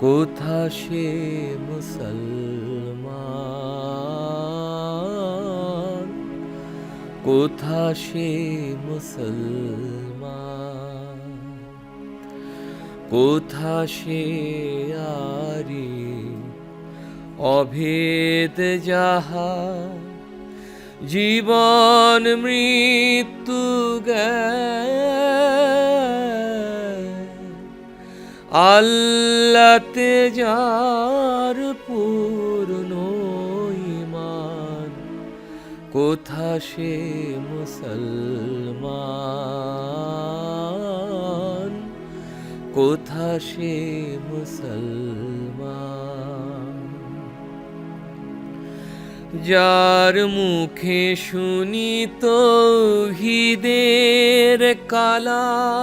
কোথা সে মুসলমান? কোথা সে মুসলমান? কোথা সে আরি অভেদ যাহা জীবন মৃত্যু আল্লাতে যার পূর্ণ ইমান। কোথা সে মুসলমান? কোথা সে মুসলমান? যার মুখে শুনি তো হিদের কালা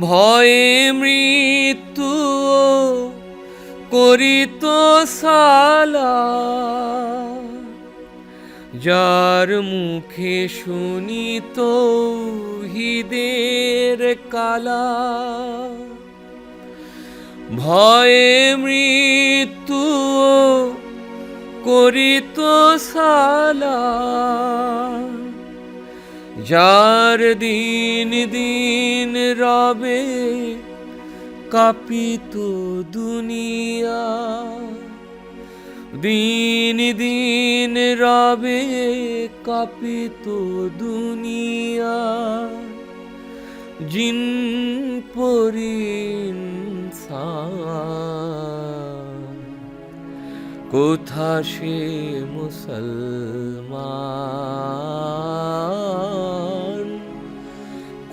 ভয়ে মৃত্যু করিত সালা। যার মুখে শুনি তো হিদের কালা। ভয়ে মৃত্যু করিত সালা। যার দিন দিন রবে, কাপিত দুনিয়া। দিন দিন রবে, কাপিত দুনিয়া। জিন পরিনসান কোথা সে মুসলমান?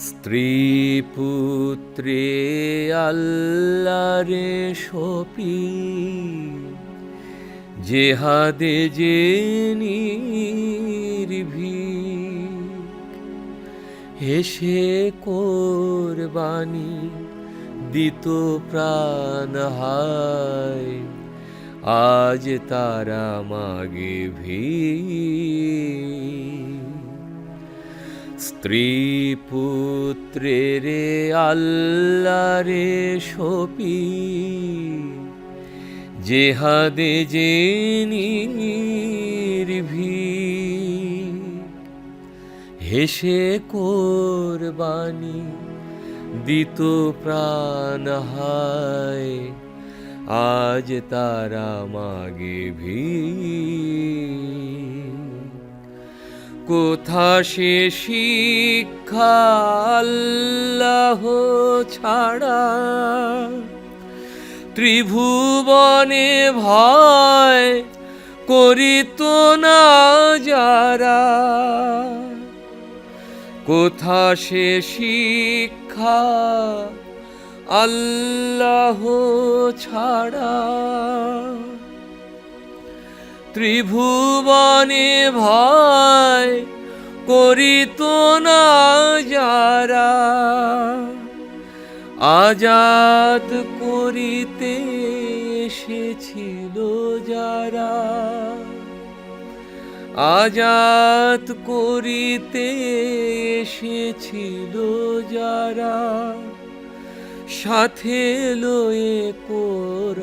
স্ত্রী পুত্রে আল্লারে সপি। জেহাদে যে নির্ভীক। হেসে কোরবানি দিত প্রাণ হায়। আজ তারা মাগে ভি স্ত্রী পুত্রের আল্লারে সপি, জেহাদে যে নির্ভীক, হেসে কোরবানি দিত প্রাণ হায়, আজ তারা মাগে ভি কোথা সে শিক্ষা আল্লাহ ছাড়া? ত্রিভুবনে ভয় করিত না যারা? কোথা সে শিক্ষা আল্লাহ ছাড়া? ত্রিভুবনে ভয় করিত না যারা। আজাদ করিতে এসেছিল যারা। আজাদ করিতে এসেছিল যারা। সাথে লয়ে কোর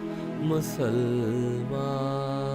মুসলমান